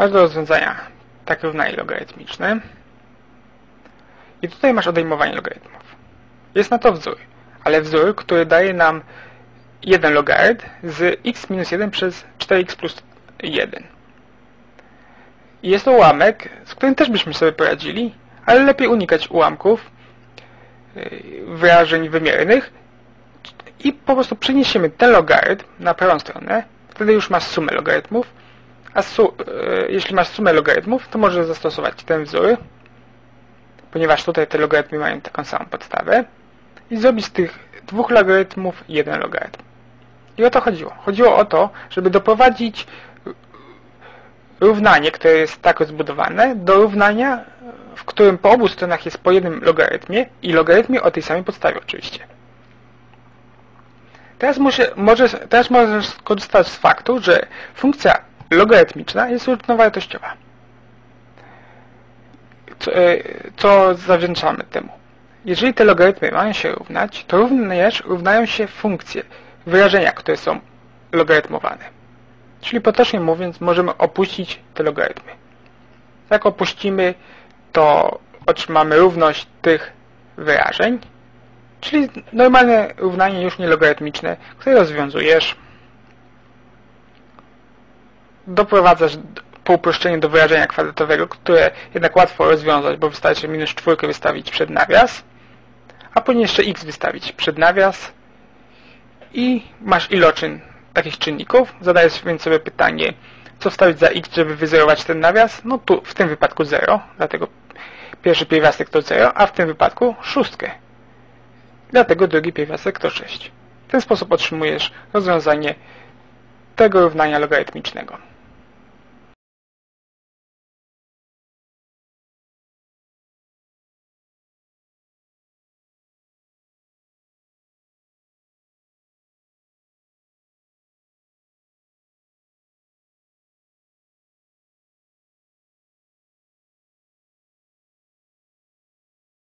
Masz do rozwiązania takie równanie logarytmiczne. I tutaj masz odejmowanie logarytmów. Jest na to wzór, ale wzór, który daje nam jeden logarytm z x minus 1 przez 4x plus 1. I jest to ułamek, z którym też byśmy sobie poradzili, ale lepiej unikać ułamków, yy, wyrażeń wymiernych i po prostu przeniesiemy ten logarytm na prawą stronę, wtedy już masz sumę logarytmów, a su yy, jeśli masz sumę logarytmów, to możesz zastosować ten wzór, ponieważ tutaj te logarytmy mają taką samą podstawę i zrobić z tych dwóch logarytmów jeden logarytm. I o to chodziło. Chodziło o to, żeby doprowadzić równanie, które jest tak rozbudowane, do równania, w którym po obu stronach jest po jednym logarytmie i logarytmie o tej samej podstawie oczywiście. Teraz, muszę, możesz, teraz możesz skorzystać z faktu, że funkcja logarytmiczna jest równowartościowa. Co, e, co zawdzięczamy temu? Jeżeli te logarytmy mają się równać, to również równają się funkcje, wyrażenia, które są logarytmowane. Czyli potocznie mówiąc, możemy opuścić te logarytmy. Jak opuścimy, to otrzymamy równość tych wyrażeń, czyli normalne równanie już nie logarytmiczne, które rozwiązujesz, doprowadzasz po uproszczeniu do wyrażenia kwadratowego, które jednak łatwo rozwiązać, bo wystarczy minus czwórkę wystawić przed nawias, a później jeszcze x wystawić przed nawias i masz iloczyn takich czynników. Zadajesz więc sobie pytanie, co wstawić za x, żeby wyzerować ten nawias? No tu w tym wypadku 0, dlatego pierwszy pierwiastek to 0, a w tym wypadku szóstkę. Dlatego drugi pierwiastek to 6. W ten sposób otrzymujesz rozwiązanie tego równania logarytmicznego.